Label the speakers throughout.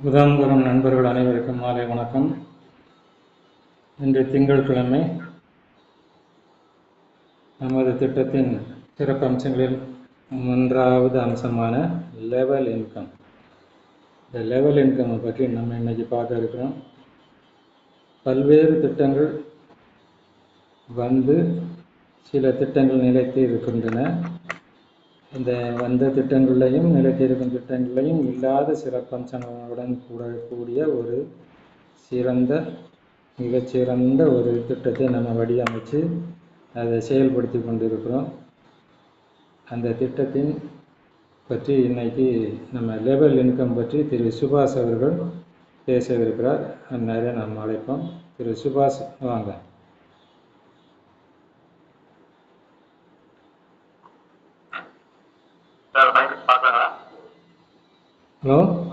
Speaker 1: உதாம்பரம் நண்பர்கள் அனைவருக்கும் மாலை வணக்கம். இன்று திங்கட்கிழமை நமது திட்டத்தின் சிறப்பம்சங்களில் மூன்றாவது அம்சமான லெவல் இன்கம் இந்த லெவல் இன்கம்மை பற்றி நம்ம இன்னைக்கு பார்க்க இருக்கிறோம். பல்வேறு திட்டங்கள் வந்து சில திட்டங்கள் நிலைத்து இருக்கின்றன. இந்த வந்த திட்டங்களையும் நிலைத்திருக்கும் திட்டங்களையும் இல்லாத சிறப்பம்சங்களுடன் கூட கூடிய ஒரு சிறந்த மிகச்சிறந்த ஒரு திட்டத்தை நம்ம வடிவமைச்சு அதை செயல்படுத்தி கொண்டிருக்கிறோம். அந்த திட்டத்தின் பற்றி இன்னைக்கு நம்ம லெவல் இன்கம் பற்றி திரு சுபாஷ் அவர்கள் பேசவிருக்கிறார். அந்நேரம் நாம் அழைப்போம். திரு சுபாஷ் வாங்க.
Speaker 2: No.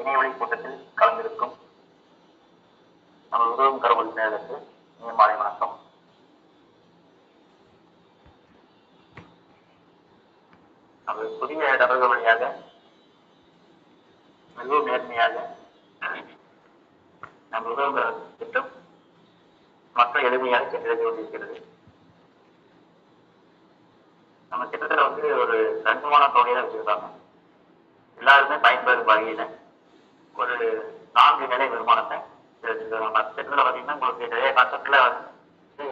Speaker 2: இணையவழி கூட்டத்தில் கலந்திருக்கும் நமது உதவும் கரு உறுப்பினர்களுக்கு இனிய மாலை வணக்கம். நமது புதிய நபர்கள் வழியாக மிகவும் நேர்மையாக நமது உதவும் திட்டம் மக்கள் எளிமையாக சென்றடைந்து கொண்டிருக்கிறது நம்ம திட்டத்தில் வந்து ஒரு தனிமான தொகையாக வச்சிருக்காங்க. எல்லாருமே பயன்பெறும் வகையில ஒரு நான்கு நிலை வருமானத்தை தெரிஞ்சுக்கிறோம் பாத்தீங்கன்னா பார்த்தீங்கன்னா உங்களுக்கு நிறைய கான்செப்ட்ல வந்து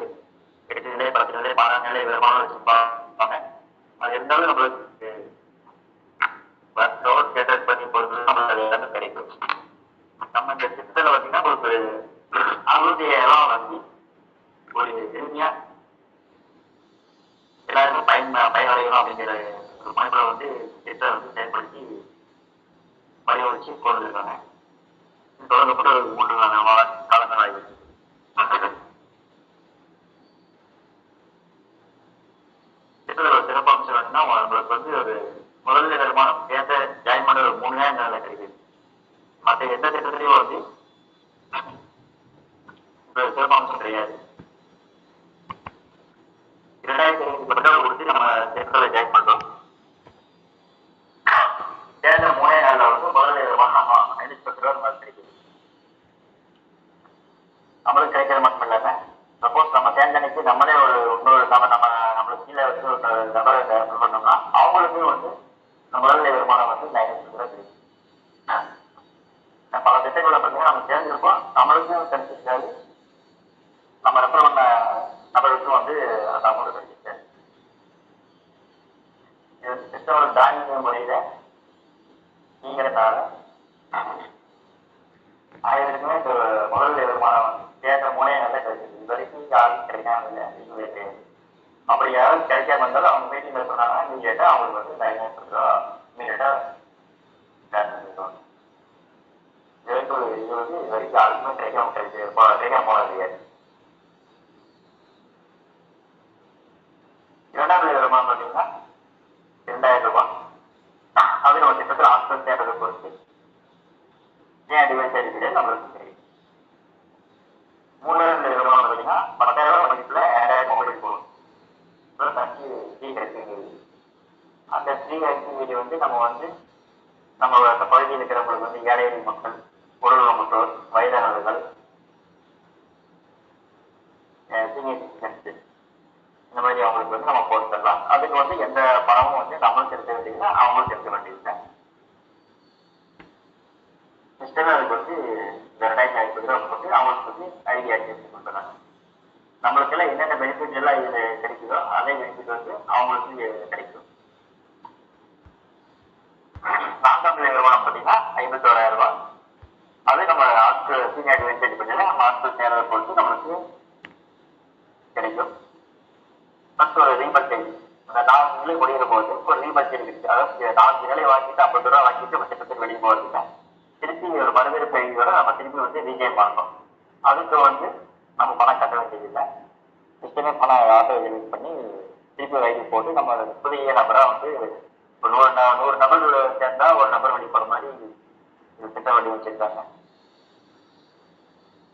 Speaker 2: எட்டு நிலை பத்து நிலை பன்னெண்டு நிலை வருமானம் வச்சிருப்பாங்க அது இருந்தாலும் நம்மளுக்கு பஸ்ஸோட ஸ்டேட்டஸ் பண்ணி பொறுத்து நம்மளுக்கு எல்லாமே கிடைக்கும். நம்ம இந்த திட்டத்தில் பார்த்தீங்கன்னா உங்களுக்கு அறுபத்தி ஏழாம் வந்து ஒரு எளிமையா எல்லாருமே பயன் பயனடையணும் அப்படிங்கிற ஒரு மனப்பில் வந்து திட்டத்தை வந்து செயல்படுத்தி வழிவகுச்சு கொண்டு வந்திருக்காங்க தொடங்கப்பட்ட மூன்று நாள் காலங்கள் ஆகிடுச்சு திட்டத்தோட சிறப்பம்சம் என்னன்னா உங்களுக்கு வந்து ஒரு முதல் வருமானம் சேர்ந்த ஜாயின் பண்ண ஒரு மூணு நேரம் நாளில் கிடைக்குது. மற்ற எந்த திட்டத்திலையும் வந்து ஒரு சிறப்பம்சம் கிடையாது இரண்டாயிரத்தி ஐநூறு பெட்ரோல் கொடுத்து நம்ம திட்டத்தில் ஜாயின் பண்றோம் சேர்ந்த மூணே நாளில் வந்து முதல் வருமானம் நம்ம ஐநூற்றி பத்து ரூபா நமக்கு கிடைக்குது நம்மளுக்கு கிடைக்கிற மட்டும் இல்லாம சப்போஸ் நம்ம சேர்ந்த அன்னைக்கு நம்மளே ஒரு இன்னொரு நம்ம நம்ம நம்மளுக்கு கீழே வச்சு ஒரு நபரை இது பண்ணோம்னா அவங்களுக்கும் வந்து நம்ம முதல் வருமானம் வந்து இந்த ஐநூற்றி பத்து ரூபா கிடைக்கும் பல திட்டங்களை பார்த்தீங்கன்னா நம்ம சேர்ந்துருப்போம் நம்மளுக்கும் கிடைச்சிருக்காது நம்ம ரெஃபர் பண்ண நபருக்கும் வந்து அந்த அமௌண்ட் கிடைச்சிருக்காது இது வந்து திட்டத்தோட தானிய முறையில நீங்கிறதுனால ஆயிரத்துக்குமே இந்த முதல் வருமானம் சேர்ந்த மூணே நல்ல கிடைச்சிருக்கு இது வரைக்கும் யாரும் கிடைக்காம இல்லை இதுவே கிடையாது அப்படி யாரும் கிடைக்காம இருந்தாலும் அவங்க மீட்டிங்ல சொன்னாங்கன்னா நீங்க கேட்டா அவங்களுக்கு வந்து இந்த ஐநூறு இமீடியட்டா இது வரைக்கும் இது வந்து இது வரைக்கும் யாருக்குமே கிடைக்காம கிடைச்சு கிடைக்காம போனது இரண்டாவது வருமானம் பார்த்தீங்கன்னா ரெண்டாயிரம் ரூபாய் அது நம்ம திட்டத்தில் ஹாஸ்பிட்டல் தேட்டரை பொறுத்து ஏன் டிவைஸ் இருக்குது நம்மளுக்கு தெரியும் மூணாவது நிறுவனம் பார்த்தீங்கன்னா பத்தாயிரம் ரூபாய் மதிப்புல ஆண்ட்ராய்டு மொபைல் ஃபோன் ப்ளஸ் அஞ்சு ஃப்ரீ ஆக்டிவிட்டி அந்த ஃப்ரீ ஆக்டிவிட்டி வந்து நம்ம வந்து நம்ம அந்த பகுதியில் இருக்கிறவங்களுக்கு வந்து ஏழை மக்கள் உடல்நலமற்றோர் வயதானவர்கள் சீனியர் சிட்டிசன்ஸ் இந்த மாதிரி அவங்களுக்கு வந்து நம்ம போட்டு அதுக்கு வந்து எந்த பணமும் வந்து நம்மளும் செலுத்த வேண்டியதில்லை அவங்களும் செலுத்த வேண்டியதில்லை. சிஸ்டம் அதுக்கு வந்து இந்த ரெண்டாயிரத்தி ஐம்பது ரூபா போட்டு அவங்களுக்கு வந்து ஐடி சேர்த்து கொடுத்துறாங்க நம்மளுக்கெல்லாம் என்னென்ன பெனிஃபிட் எல்லாம் இது கிடைக்குதோ அதே பெனிஃபிட் வந்து அவங்களுக்கு கிடைக்கும். நான்காம் நிலை வருமானம் பார்த்தீங்கன்னா ஐம்பத்தோராயிரம் ரூபாய். அது நம்ம ஹாஸ்டல் சீனியர் அட்வென்ச்சர் பண்ணி நம்ம ஹாஸ்டல் சேரதை பொறுத்து நம்மளுக்கு கிடைக்கும். ஃபர்ஸ்ட் ஒரு ரீபர்டேஜ் அந்த நான்கு நிலை முடிகிற போது ஒரு ரீபர்டேஜ் இருக்கு. அதாவது நான்கு நிலை வாங்கிட்டு ஐம்பது ரூபா வாங்கிட்டு நம்ம பத்து வெளியே போகிறதுக்கு திருப்பி ஒரு மறுபடியும் பெய்யோட நம்ம திருப்பி வந்து ரீஜெயின் பண்ணணும் அதுக்கு வந்து நம்ம பணம் கட்ட வேண்டியதில்லை. நிச்சயமே பணம் ஆட்டோ பண்ணி திருப்பி வயது போட்டு நம்ம புதிய நபராக வந்து ஒரு நூறு நூறு நபர்களோட சேர்ந்தா ஒரு நபர் வெளியே மாதிரி திட்ட வழி வச்சிருக்காங்க.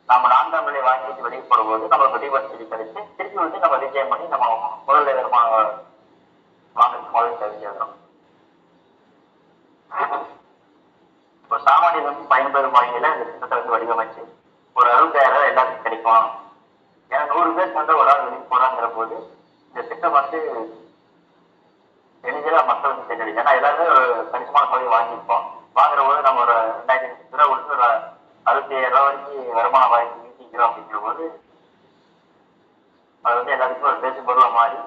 Speaker 2: நம்ம நான்காம் நிலை வாங்கிட்டு வெளியே போடும்போது நம்ம ரீவர்சிட்டி கிடைச்சு திருப்பி வந்து நம்ம விஜயம் பண்ணி நம்ம முதல்ல வருமான வாங்குறதுக்கு முதல் தகுதி ஆகிறோம் இப்போ சாமானியர் வந்து பயன்பெறும் வகையில இந்த திட்டத்தை வந்து வடிவமைச்சு ஒரு அறுபதாயிரம் ரூபாய் எல்லாத்துக்கும் கிடைக்கும். ஏன்னா நூறு பேர் வந்து ஒரு ஆள் வெளியே போறாங்கிற போது இந்த திட்டம் வந்து எளிதில் மக்களுக்கு சென்றடையும் ஏன்னா எல்லாருமே ஒரு போய் வாங்கியிருப்போம். வாங்குற போது நம்ம ஒரு ரெண்டாயிரத்தி அஞ்சு ரூபா கொடுத்து ஒரு அறுபத்தி ஏழு ரூபா வரைக்கும் வருமானம் வாங்கி ஈட்டிக்கிறோம் அப்படிங்கிற போது அது வந்து எல்லாத்துக்கும் ஒரு பேச்சு பொருளாக மாறி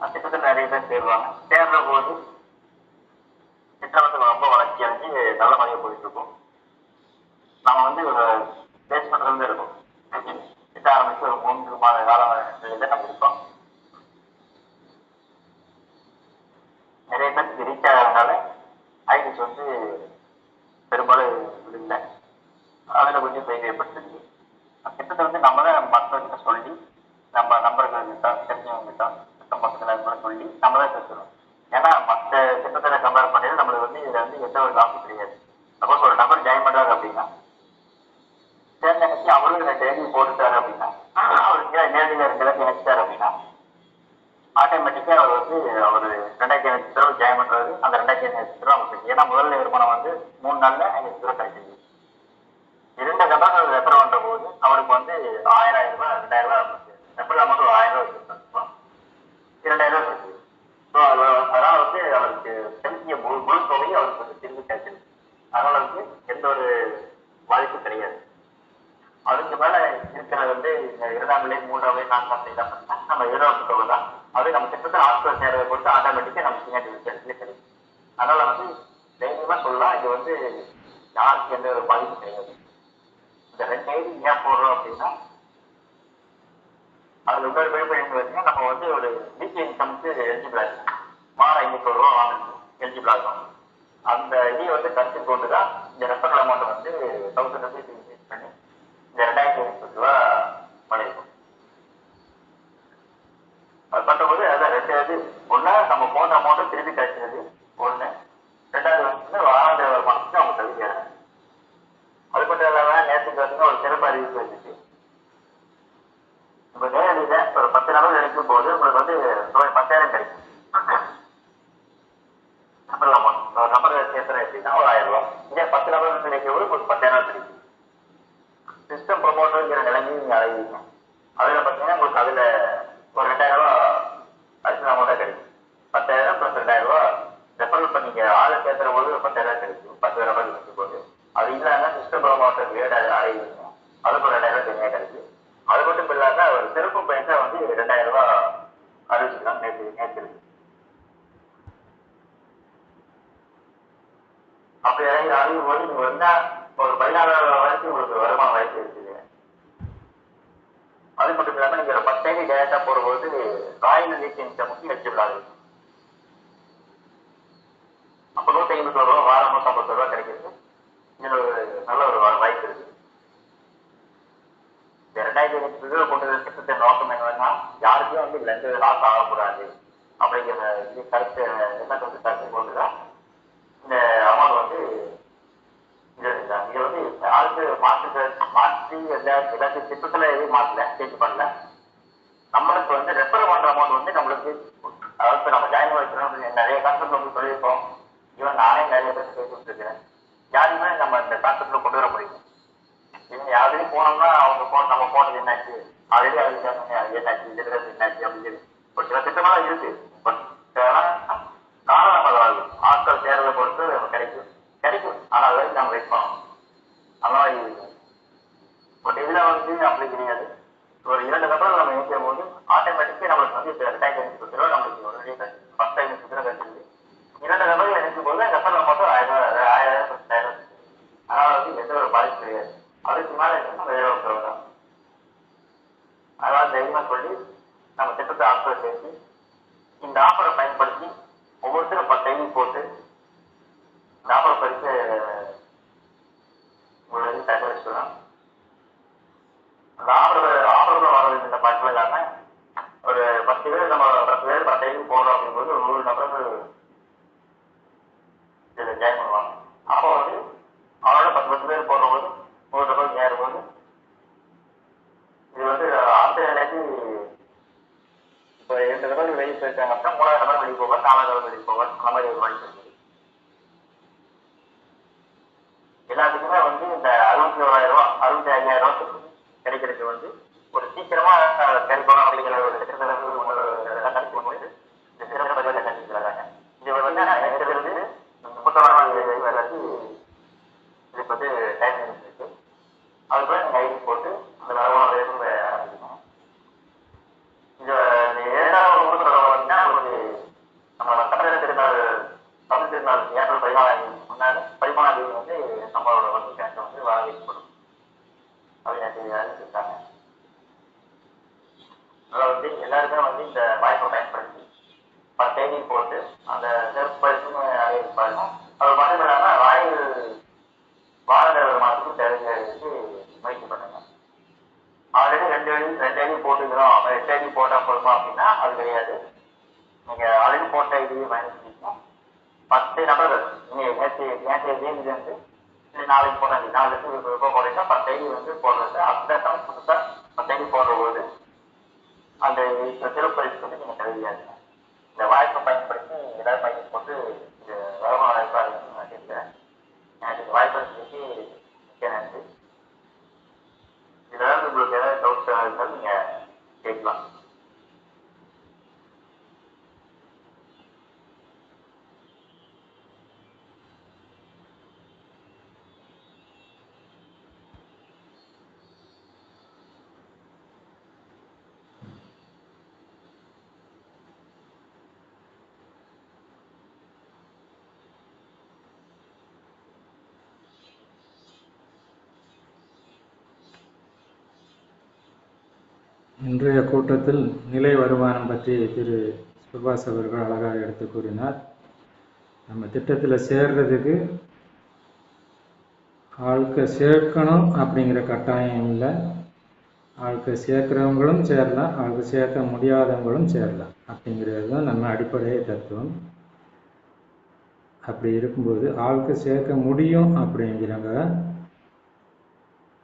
Speaker 2: அந்த திட்டத்தில் நிறைய பேர் சேருவாங்க. சேர்ற போது திட்டம் வந்து ரொம்ப வளர்ச்சி அடைஞ்சு நல்ல முறையாக போயிட்டு இருக்கும் நம்ம வந்து ஒரு பேஸ்மெண்ட்ல இருந்து இருக்கும். திட்டம் ஆரம்பிச்சு ஒரு மூன்று மாத காலம் இதை நம்ம இருக்கோம் நிறைய பேருக்கு ரீச் ஆகிறதுனால ஐடிஸ் வந்து பெரும்பாலும் இல்லை அதில் கொஞ்சம் பெரிய ஏற்படுத்துச்சு அந்த திட்டத்தை வந்து நம்ம தான் மக்கள்கிட்ட சொல்லி நம்ம நம்பர்கள் கிட்ட தெரிஞ்சவங்க கிட்ட திட்டம் பக்கத்தில் கூட சொல்லி நம்ம தான் பேசுகிறோம் ஏன்னா மற்ற திட்டத்தில் கம்பேர் பண்ணி நம்மளுக்கு வந்து இதில் வந்து எந்த ஒரு லாபம் கிடையாது சப்போஸ் ஒரு நபர் ஜாயின் பண்ணுறாரு அப்படின்னா சேர்ந்து நினைச்சு அவரும் போட்டுட்டாரு அப்படின்னா அவருக்கு நேரடியில் ரெண்டு பேருக்கு நினைச்சிட்டாரு அப்படின்னா ஆட்டோமேட்டிக்காக அவர் வந்து அவர் ரெண்டாயிரத்தி ஐநூத்தி ரூபா ஜாயின் பண்ணுறாரு அந்த ரெண்டாயிரத்தி ஐநூத்தி ரூபா அவருக்கு ஏன்னா முதல்ல வருமானம் வந்து மூணு நாளில் ஐநூத்தி ரூபா கிடைச்சிது இரண்டு நபர்கள் ரெஃபர் பண்ணுற போது அவருக்கு வந்து ஆயிரம் ஆயிரம் ரூபாய் ரெண்டாயிரம் ரூபாய் ரெஃபர் அமௌண்ட் ஒரு ஆயிரம் ரூபாய் வச்சிருக்கோம் இரண்டாயிரம் ரூபாய் இருக்குது ஸோ அதனால வந்து அவருக்கு செலுத்திய முழு முழு தொகையும் அவருக்கு வந்து திரும்பி கிடைச்சிருக்கு அதனால வந்து எந்த ஒரு பாதிப்பும் கிடையாது அதுக்கு மேல இருக்கிறது வந்து இந்த இரண்டாம் நிலை மூன்றாம் நிலை நான்காம் நிலை தான் பண்ணா நம்ம இரண்டாம் தொகை தான் அது நம்ம திட்டத்தில் ஹாஸ்பிட்டல் சேரவை பொறுத்து ஆட்டோமேட்டிக்காக நம்ம பின்னாடி விஷயத்துல கிடைக்கும் அதனால வந்து தைரியமா சொல்லலாம் இது வந்து யாருக்கு எந்த ஒரு பாதிப்பும் கிடையாது இந்த ரெண்டு ஐடி ஏன் போடுறோம் அப்படின்னா அதுல இன்னொரு விழுப்புரம் பார்த்தீங்கன்னா நம்ம வந்து ஒரு வீக்லி இன்கம்க்கு எலிஜிபிள் ஆகும் மாதம் ஐநூறு ரூபா வாங்கணும் எலிஜிபிள் ஆகும் அந்த இதை வந்து கருத்தில் கொண்டு தான் இந்த ரெஃபரல் அமௌண்ட் வந்து தௌசண்ட் ருபீஸ் இன்க்ரீஸ் பண்ணி இந்த ரெண்டாயிரத்தி ஐநூறு ரூபா பண்ணியிருக்கோம் அது பண்ணும்போது அதான் ரெண்டு இது ஒண்ணு நம்ம போன அமௌண்ட் திருப்பி கிடைச்சது ஒண்ணு ரெண்டாவது வந்து வாராந்திர வருமானத்துக்கு அவங்க தகுதியாக அது மட்டும் இல்லாம நேற்றுக்கு வந்து ஒரு சிறப்பு அறிவிப்பு வந்துச்சு உங்க நேரடியில ஒரு பத்து நபர் நினைக்கும் போது உங்களுக்கு வந்து ரூபாய் பத்தாயிரம் கிடைக்கும் நம்பர் அமௌண்ட் ஒரு நம்பர் சேர்த்துறேன் எப்படின்னா ஒரு ஆயிரம் ரூபாய் இதே பத்து நபர் நினைக்கும் போது உங்களுக்கு பத்தாயிரம் கிடைக்கும் சிஸ்டம் ப்ரொமோட்டருங்கிற நிலைமையும் நீங்க அடைவீங்க அதுல பாத்தீங்கன்னா உங்களுக்கு அதுல ஒரு ரெண்டாயிரம் ரூபாய் அடிஷனல் அமௌண்டா கிடைக்கும் பத்தாயிரம் பிளஸ் ரெண்டாயிரம் ரூபாய் ரெஃபரல் பண்ணீங்க ஆளை சேர்த்துற போது ஒரு பத்தாயிரம் ரூபாய் கிடைக்கும் பத்து ரூபாய் கிடைக்கும் போது அது இல்லாம சிஸ்டம் ப்ரொமோட்டர் ஏடு அடைவீங்க அதுக்கு ஒரு ரெண்டாயிரம் ரூபாய் தனியா கிடைக்கும் அது மட்டும் இல்லாம ஒரு சிறப்பு பைசா வந்து ரெண்டாயிரம் ரூபாய் அறிவிச்சுக்கலாம் நேற்று நேற்று இருக்கு. அப்படி இறங்கி அறியும் போது நீங்க வந்தா ஒரு பதினாலாயிரம் வரைக்கும் உங்களுக்கு வருமான வாய்ப்பு இருக்குது அது மட்டும் இல்லாம நீங்க ஒரு பத்தாயிரம் டேரக்டா போடும்போது ராயல் ரிலேஷன் இன்கமுக்கு எலிஜிபிள் ஆகுது அப்ப நூத்தி ஐம்பது ரூபா வாரம் நூத்தி ஐம்பது ரூபா கிடைக்கிறது இதுல ஒரு நல்ல ஒரு வா- வாய்ப்பு இருக்கு இந்த ரெண்டாயிரத்தி இருபத்தி இருபது கொண்டு வந்த திட்டத்தின் நோக்கம் என்னன்னா யாருக்கும் வந்து இதுல எந்த லாஸ் ஆகக்கூடாது அப்படிங்கிற இது கருத்து எண்ணத்தை வந்து கருத்து கொண்டுதான் இந்த அமௌண்ட் வந்து இது வந்து இது வந்து மாற்றி எல்லா எல்லாத்தையும் திட்டத்தில் எதுவும் மாற்றல சேஞ்ச் பண்ணல. நம்மளுக்கு வந்து ரெஃபர் பண்ற அமௌண்ட் வந்து நம்மளுக்கு அதாவது நம்ம ஜாயின் வைக்கிறோம் நிறைய கான்செப்ட் வந்து சொல்லியிருக்கோம். ஈவன் நானே நிறைய பேர் பேசிட்டு இருக்கிறேன் யாருமே நம்ம இந்த கான்செப்ட்ல கொண்டு வர முடியும் இவங்க யாருமே போனோம்னா அவங்க போன நம்ம போனது என்னாச்சு? ஆல்ரெடி அது சொன்னாங்க, அது என்னாச்சு? இதுல என்னாச்சு? அப்படின்னு சொல்லி ஒரு சில திட்டமெல்லாம் இருக்கு. பட் காரணம் ஆட்கள் தேர்தலை பொறுத்து நமக்கு கிடைக்கும் கிடைக்கும் ஆனால் அது வரைக்கும் நம்ம வெயிட் பண்ணணும் அந்த மாதிரி இருக்கு பட் இதுல வந்து அப்படி கிடையாது ஒரு இரண்டு நபர்கள் நம்ம இணைக்கும் போது ஆட்டோமேட்டிக்கா நம்மளுக்கு வந்து இப்போ ரெண்டாயிரத்தி ஐநூறு ரூபா நம்மளுக்கு ஒரு ஃபர்ஸ்ட் ஐநூறு ரூபா கிடைச்சிருக்கு இரண்டு நபர்கள் இணைக்கும் போது ரெஃபரில் மட்டும் ஆயிரம் ரூபாய் ஆயிரம் பத்தாயிரம் அதனால வந்து எந்த ஒரு பாதிப்பு கிடையாது அதுக்கு மேல இருந்தா வேற ஒரு செலவு தான் அதனால தைரியமா சொல்லி நம்ம திட்டத்தை ஆஃபர் பேசி இந்த ஆஃபரை பயன்படுத்தி ஒவ்வொருத்தரும் பத்து ஐடி போட்டு இந்த ஆஃபரை பறித்து உங்களுக்கு தக்க வச்சுக்கலாம் அந்த ஆஃபர் ஆஃபர்ல வர்றது இந்த பட்டியல் இல்லாம ஒரு பத்து பேர் நம்ம பத்து பேர் பத்து ஐடி போடுறோம் அப்படிங்கும்போது ஒரு நூறு நபர்கள் இதில் ஜாயின் பண்ணுவாங்க அப்போ வந்து அவனோட பத்து பத்து பேர் போடும்போது நூறு நபர்கள் ஏறும்போது இது வந்து ஆசிரியர் நிலைக்கு இப்போ இரண்டு நபர்கள் வெளியே போயிருக்காங்க அப்படின்னா மூணாவது நபர் வெளியே போவார் நாலாவது நபர் வெளியே போவார் அந்த மாதிரி ஒரு வாய்ப்பு இருக்குது எல்லாத்துக்குமே வந்து இந்த அறுபத்தி ஓராயிரம் ரூபாய் அறுபத்தி ஐயாயிரம் ரூபாய் கிடைக்கிறதுக்கு வந்து ஒரு சீக்கிரமா அஹ், கிடைக்கணும் அப்படிங்கிற ஒரு திட்டத்துல வந்து ஒரு கணிக்கும் போது இந்த சிறந்த பதிவில் கண்டிக்கிறாங்க இது வந்து இருக்கிறது முப்பத்தொன்னாம் தேதி வரைக்கும் இதுக்கு வந்து டைம் இருக்கு அதுக்குள்ள நீங்க ஐடி போட்டு அந்த வரவான இருந்து ஆரம்பிக்கணும் இந்த இந்த இரண்டாவது ஊர் பார்த்தீங்கன்னா ஒரு நம்ம தமிழக திருநாள் தமிழ் திருநாள் ஏப்ரல் பதினாலாம் தேதி முன்னாடி பதிமூணாம் தேதி வந்து நம்மளோட வங்கி கணக்கை வந்து வரவேற்கப்படும் அப்படின்னு எனக்கு அறிவிச்சிருக்காங்க அதனால வந்து எல்லாருமே வந்து இந்த வாய்ப்பை பயன்படுத்தி பத்து தேதி போட்டு அந்த சிறப்பு பரிசுன்னு அறிவிப்பாங்க அது மட்டும் இல்லாம வாயில் வாரத வருமானத்துக்கு தெரிஞ்சு முயற்சி பண்ணுங்க ஆல்ரெடி ரெண்டு அடி ரெண்டு அடி போட்டுக்கிறோம் அப்ப எட்டு அடி போட்டா போதுமா அப்படின்னா கிடையாது. நீங்க ஆல்ரெடி போட்ட ஐடியை பயன்படுத்திக்கணும் பத்து நபர்கள் நீங்க நேற்று நேற்று தேதி வந்து நாளைக்கு போட நாலு லட்சம் ரூபாய் போடுறீங்கன்னா பத்து ஐடி வந்து போடுறது. அந்த டைம் புதுசா பத்து ஐடி போடுற போது அந்த சிறப்பு பரிசு வந்து நீங்க தருவீங்க இந்த வாய்ப்பை பயன்படுத்தி எல்லாரும் மையம் போட்டு இந்த வருமான வாய்ப்பாக நான் கேட்கிறேன் எனக்கு இந்த வாய்ப்பை சொல்லி மிக்க நன்றி இதெல்லாம் உங்களுக்கு ஏதாவது டவுட்ஸ் இருந்தாலும் நீங்க கேட்கலாம்
Speaker 1: இன்றைய கூட்டத்தில் நிலை வருமானம் பற்றி திரு சுபாஷ் அவர்கள் அழகாக எடுத்து கூறினார். நம்ம திட்டத்தில் சேர்றதுக்கு ஆட்க சேர்க்கணும் அப்படிங்கிற கட்டாயம் இல்லை. ஆட்க சேர்க்குறவங்களும் சேரலாம் ஆட்க சேர்க்க முடியாதவங்களும் சேரலாம் அப்படிங்கிறது தான் நம்ம அடிப்படை தத்துவம். அப்படி இருக்கும்போது ஆளுக்கு சேர்க்க முடியும் அப்படிங்கிறவங்க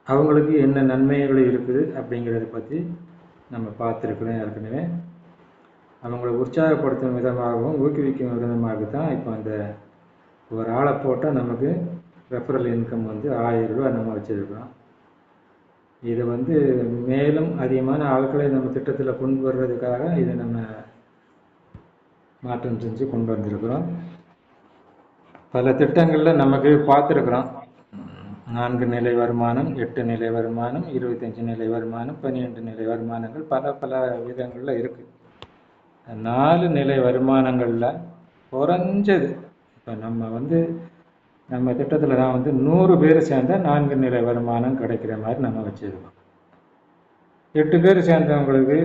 Speaker 1: அவங்களுக்கு என்ன நன்மைகள் இருக்குது அப்படிங்கிறத பற்றி நம்ம பார்த்துருக்குறோம் ஏற்கனவே. அவங்கள உற்சாகப்படுத்தும் விதமாகவும் ஊக்குவிக்கும் விதமாக தான் இப்போ அந்த ஒரு ஆளை போட்டால் நமக்கு ரெஃபரல் இன்கம் வந்து ஆயிரம் ரூபா நம்ம வச்சுருக்கோம் இதை வந்து மேலும் அதிகமான ஆட்களை நம்ம திட்டத்தில் கொண்டு வர்றதுக்காக இதை நம்ம மாற்றம் செஞ்சு கொண்டு வந்திருக்கிறோம். பல திட்டங்களில் நமக்கு பார்த்துருக்குறோம். நான்கு நிலை வருமானம் எட்டு நிலை வருமானம் இருபத்தஞ்சு நிலை வருமானம் பன்னிரெண்டு நிலை வருமானங்கள் பல பல விதங்களில் இருக்குது நாலு நிலை வருமானங்களில் குறைஞ்சது. இப்போ நம்ம வந்து நம்ம திட்டத்தில் தான் வந்து நூறு பேர் சேர்ந்தால் நான்கு நிலை வருமானம் கிடைக்கிற மாதிரி நம்ம வச்சுருக்கோம். எட்டு பேர் சேர்ந்தவங்களுக்கு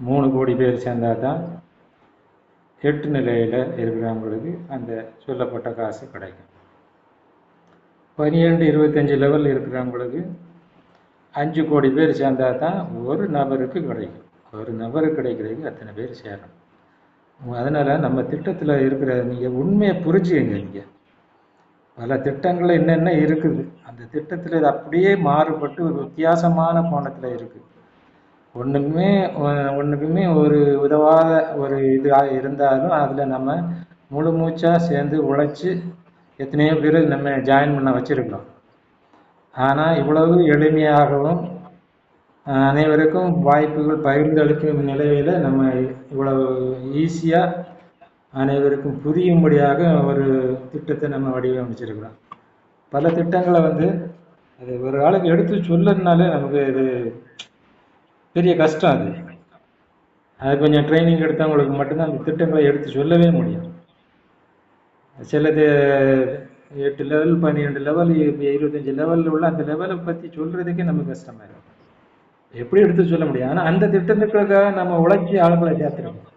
Speaker 1: மூணு கோடி பேர் சேர்ந்தால் தான் எட்டு நிலையில் இருக்கிறவங்களுக்கு அந்த சொல்லப்பட்ட காசு கிடைக்கும். பன்னிரெண்டு இருபத்தஞ்சி லெவல் இருக்கிறவங்களுக்கு அஞ்சு கோடி பேர் சேர்ந்தால் தான் ஒரு நபருக்கு கிடைக்கும். ஒரு நபருக்கு கிடைக்கிறதுக்கு அத்தனை பேர் சேரணும். அதனால் நம்ம திட்டத்தில் இருக்கிற நீங்கள் உண்மையை புரிஞ்சுக்கங்க நீங்கள் பல திட்டங்கள் என்னென்ன இருக்குது. அந்த திட்டத்தில் இது அப்படியே மாறுபட்டு ஒரு வித்தியாசமான கோணத்தில் இருக்குது ஒன்றுக்குமே ஒன்றுக்குமே ஒரு உதவாத ஒரு இதாக இருந்தாலும் அதில் நம்ம முழு மூச்சாக சேர்ந்து உழைச்சி எத்தனையோ பேர் நம்ம ஜாயின் பண்ண வச்சுருக்கிறோம். ஆனால் இவ்வளவு எளிமையாகவும் அனைவருக்கும் வாய்ப்புகள் பகிர்ந்தளிக்கும் நிலையில் நம்ம இவ்வளவு ஈஸியாக அனைவருக்கும் புரியும்படியாக ஒரு திட்டத்தை நம்ம வடிவமைச்சிருக்கிறோம். பல திட்டங்களை வந்து அது ஒரு ஆளுக்கு எடுத்து சொல்லணுனாலே நமக்கு இது பெரிய கஷ்டம் அது. அது கொஞ்சம் ட்ரைனிங் எடுத்தவங்களுக்கு மட்டும்தான் அந்த திட்டங்களை எடுத்து சொல்லவே முடியும். சிலது எட்டு லெவல் பன்னிரெண்டு லெவல் இருபத்தஞ்சி லெவலில் உள்ள அந்த லெவலை பற்றி சொல்கிறதுக்கே நமக்கு கஷ்டமாக இருக்கும் எப்படி எடுத்து சொல்ல முடியும்? ஆனால் அந்த திட்டத்துக்காக நம்ம உழைச்சி ஆளுங்களை சேர்த்துருக்கோம்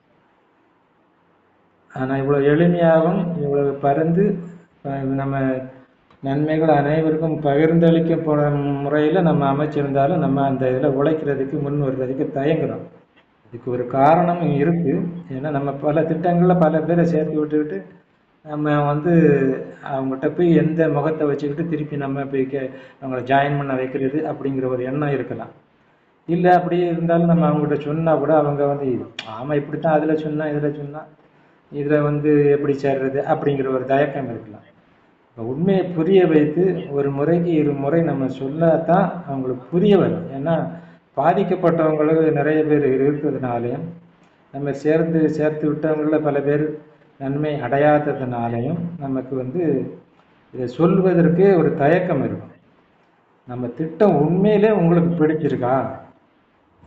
Speaker 1: ஆனால் இவ்வளோ எளிமையாகவும் இவ்வளவு பறந்து நம்ம நன்மைகள் அனைவருக்கும் பகிர்ந்தளிக்க போகிற முறையில் நம்ம அமைச்சிருந்தாலும் நம்ம அந்த இதில் உழைக்கிறதுக்கு முன் வர்றதுக்கு தயங்குறோம். இதுக்கு ஒரு காரணம் இருக்குது ஏன்னா நம்ம பல திட்டங்களில் பல பேரை சேர்த்து விட்டுக்கிட்டு நம்ம வந்து அவங்ககிட்ட போய் எந்த முகத்தை வச்சுக்கிட்டு திருப்பி நம்ம போய் கே அவங்கள ஜாயின் பண்ண வைக்கிறது அப்படிங்கிற ஒரு எண்ணம் இருக்கலாம். இல்லை அப்படியே இருந்தாலும் நம்ம அவங்ககிட்ட சொன்னால் கூட அவங்க வந்து ஆமாம் இப்படி தான் அதில் சொன்னால் இதில் சொன்னால் இதில் வந்து எப்படி சேர்றது அப்படிங்கிற ஒரு தயக்கம் இருக்கலாம். இப்போ உண்மையை புரிய வைத்து ஒரு முறைக்கு இரு முறை நம்ம சொன்னாதான் அவங்களுக்கு புரிய வரும். ஏன்னா பாதிக்கப்பட்டவங்களுக்கு நிறைய பேர் இருக்கிறதுனாலையும் நம்ம சேர்ந்து சேர்த்து விட்டவங்களில் பல பேர் நன்மை அடையாததுனாலையும் நமக்கு வந்து இதை சொல்வதற்கே ஒரு தயக்கம் இருக்கும். நம்ம திட்டம் உண்மையிலே உங்களுக்கு பிடிச்சிருக்கா?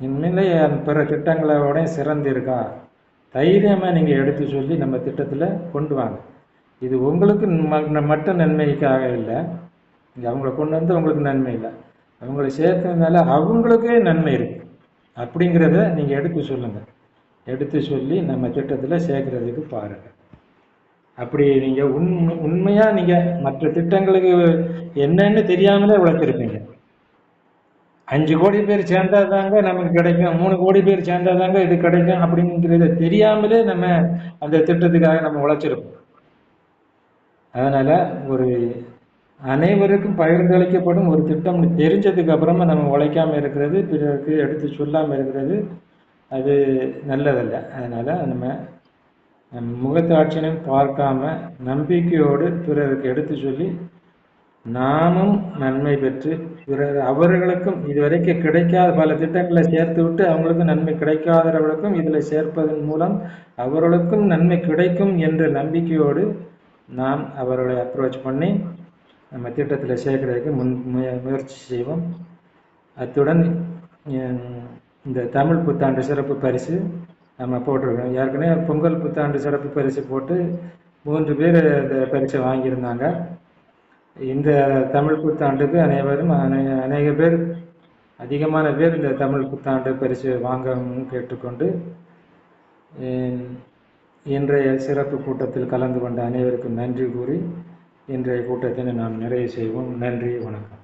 Speaker 1: உண்மையிலே பிற திட்டங்களோட சிறந்து இருக்கா தைரியமாக நீங்கள் எடுத்து சொல்லி நம்ம திட்டத்தில் கொண்டு வாங்க. இது உங்களுக்கு ம- மட்டும் நன்மைக்காக இல்லை. இங்கே அவங்கள கொண்டு வந்து உங்களுக்கு நன்மை இல்லை. அவங்கள சேர்த்ததுனால அவங்களுக்கே நன்மை இருக்குது அப்படிங்கிறத நீங்கள் எடுத்து சொல்லுங்கள் எடுத்து சொல்லி நம்ம திட்டத்தில் சேர்க்கறதுக்கு பாருங்கள் அப்படி நீங்கள் உண்மை உண்மையாக நீங்கள் மற்ற திட்டங்களுக்கு என்னன்னு தெரியாமலே உழைச்சிருப்பீங்க. அஞ்சு கோடி பேர் சேர்ந்தாதாங்க நமக்கு கிடைக்கும் மூணு கோடி பேர் சேர்ந்தாதாங்க இது கிடைக்கும் அப்படிங்கிறத தெரியாமலே நம்ம அந்த திட்டத்துக்காக நம்ம உழைச்சிருப்போம். அதனால ஒரு அனைவருக்கும் பகிர்ந்தளிக்கப்படும் ஒரு திட்டம் தெரிஞ்சதுக்கு அப்புறமா நம்ம உழைக்காம இருக்கிறது பிறருக்கு எடுத்து சொல்லாமல் இருக்கிறது அது நல்லதல்ல. அதனால நம்ம நம் பார்க்காம நம்பிக்கையோடு பிறருக்கு எடுத்து சொல்லி நாமும் நன்மை பெற்று பிறர் அவர்களுக்கும் இதுவரைக்கும் கிடைக்காத பல திட்டங்களை சேர்த்து விட்டு அவங்களுக்கும் நன்மை கிடைக்காதவர்களுக்கும் இதில் சேர்ப்பதன் மூலம் அவர்களுக்கும் நன்மை கிடைக்கும் என்ற நம்பிக்கையோடு நாம் அவர்களை அப்ரோச் பண்ணி நம்ம திட்டத்தில் சேர்க்கறதுக்கு முன் முய- முயற்சி செய்வோம். அத்துடன் இந்த தமிழ் புத்தாண்டு சிறப்பு பரிசு நம்ம போட்டிருக்கோம். ஏற்கனவே பொங்கல் புத்தாண்டு சிறப்பு பரிசு போட்டு மூன்று பேர் இந்த பரிசை வாங்கியிருந்தாங்க. இந்த தமிழ் புத்தாண்டுக்கு அனைவரும் அநே அநேக பேர் அதிகமான பேர் இந்த தமிழ் புத்தாண்டு பரிசு வாங்கணும்னு கேட்டுக்கொண்டு இன்றைய சிறப்பு கூட்டத்தில் கலந்து கொண்ட அனைவருக்கும் நன்றி கூறி இன்றைய கூட்டத்தினை நாம் நிறைவு செய்வோம். நன்றி வணக்கம்.